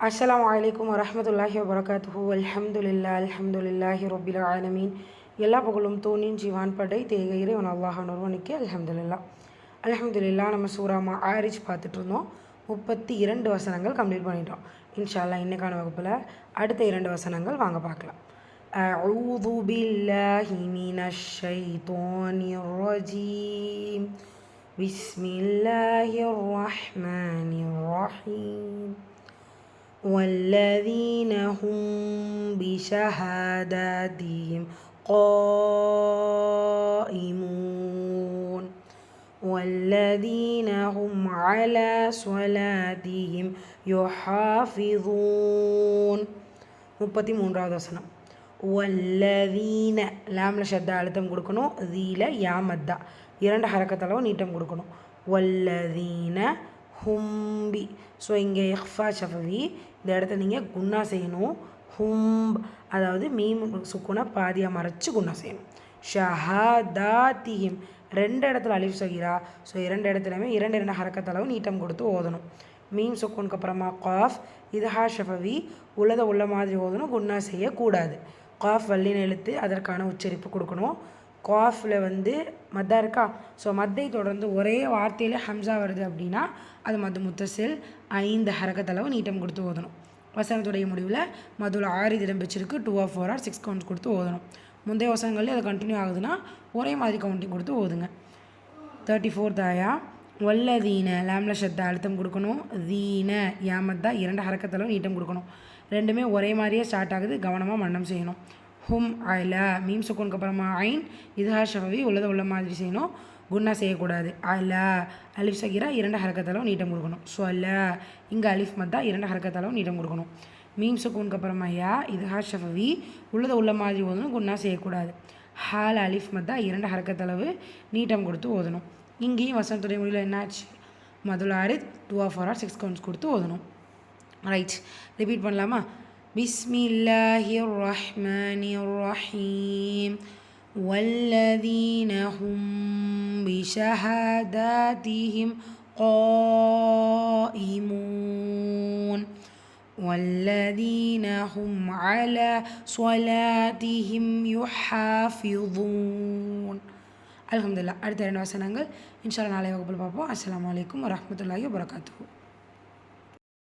அஸ்ஸலாமு அலைக்கும் வரஹ்மத்துல்லாஹி வபரகாத்துஹு அல்ஹம்துலில்லா அல்ஹம்துலில்லாஹி ரப்பில் ஆலமீன் எல்லா புகழும் தூணின் ஜீவான் படை தேக இறைவன் அல்லாஹ் ஒருவனுக்கு அல்ஹம்துலில்லா அல்ஹம்துலில்லா நம்ம சூராமா ஆரிஜ் பார்த்துட்டு இருந்தோம் முப்பத்தி இரண்டு வசனங்கள் கம்ப்ளீட் பண்ணிட்டோம் இன்ஷா அல்லாஹ் இன்னைக்கான வகுப்பில் அடுத்த இரண்டு வசனங்கள் வாங்க பார்க்கலாம் أعوذ بالله من الشيطان الرجيم بسم الله الرحمن الرحيم والذين هم بشهاداتهم قائمون والذين هم على صلاتهم يحافظون முப்பத்தி மூன்றாவது வசனம் வல்லதீன லாமில் ஷத்தா அழுத்தம் கொடுக்கணும் தீல யாமத்தா இரண்டு ஹரக்கத்தளவு நீட்டம் கொடுக்கணும் வல்லதீன ஹும்பி. ஸோ இங்கே எஃபா ஷஃபவி இந்த இடத்த நீங்கள் குன்னா செய்யணும். ஹும்ப் அதாவது மீம் சுக்குனா பாதியாக மறைச்சு குன்னா செய்யணும். ஷஹாதாத்திஹிம். ரெண்டு இடத்துல அலிஃப் சகிரா. ஸோ இரண்டு இடத்துலையுமே இரண்டு இரண்டு ஹரக்கத்தளவு நீட்டம் கொடுத்து ஓதணும். மீம் சுக்குனுக்கு அப்புறமா காஃப் இதுஹா ஷஃபவி உள்ளதை உள்ள மாதிரி ஓதணும் குன்னா செய்யக்கூடாது. காஃப் வல்லின எழுத்து அதற்கான உச்சரிப்பு கொடுக்கணும். காஃபில் வந்து மத்தா இருக்கா? ஸோ மத்தை தொடர்ந்து ஒரே வார்த்தையில் ஹம்சா வருது அப்படின்னா அது மது முத்தசில் ஐந்து ஹரக்கத்தளவு நீட்டம் கொடுத்து ஓதணும். வசனத்துடைய முடிவில் மதுவில் ஆறு இடம் வச்சிருக்கு two or four or six counts கொடுத்து ஓதணும். முந்தைய வசனங்களில் அது கண்டினியூ ஆகுதுன்னா ஒரே மாதிரி கவுண்டிங் கொடுத்து ஓதுங்க. தேர்ட்டி ஃபோர்த் ஆயா வல்லதீன லேம்ல ஷத்த அழுத்தம் கொடுக்கணும். தீன யாமத்தா இரண்டு ஹரக்கத்தளவு நீட்டம் கொடுக்கணும். ரெண்டுமே ஒரே மாதிரியே ஸ்டார்ட் ஆகுது. கவனமாக மன்னம் செய்யணும். ஹும் அல மீம் சுக்குனுக்கு அப்புறமா ஐன் இதுஹா ஷஃபவி உள்ளதை உள்ள மாதிரி செய்யணும். குன்னா செய்யக்கூடாது. அல அலிஃப் சகிரா இரண்டு ஹரக்கத்தளவு நீட்டம் கொடுக்கணும். சொல்ல இங்கே அலிஃப் மத்தா இரண்டு ஹரக்கத்தளவு நீட்டம் கொடுக்கணும். மீம் சுக்குனுக்கு அப்புறமா யா இதுஹா ஷஃபவி உள்ளதை உள்ள மாதிரி ஓதணும் குன்னா செய்யக்கூடாது. ஹால் அலிஃப் மத்தா இரண்டு ஹரக்கத்தளவு நீட்டம் கொடுத்து ஓதணும். இங்கேயும் வசனத்துடைய முடிவில் என்னாச்சு? முதல் ஆறு two of four or six counts கொடுத்து ஓதணும். ரைட். ரிப்பீட் பண்ணலாமா? பிஸ்மில்லாஹிர் ரஹ்மானிர் ரஹீம் والذين هم بشهاداتهم قائمون والذين هم على صلاتهم يحافظون அலமதுல்லா அடுத்த இரண்டு வசனங்கள் இன்ஷால்லா நாளை வகுப்பில் பார்ப்போம் அஸ்லாம் வலைக்கம் வரமத்துல்லாஹி வரகாத்து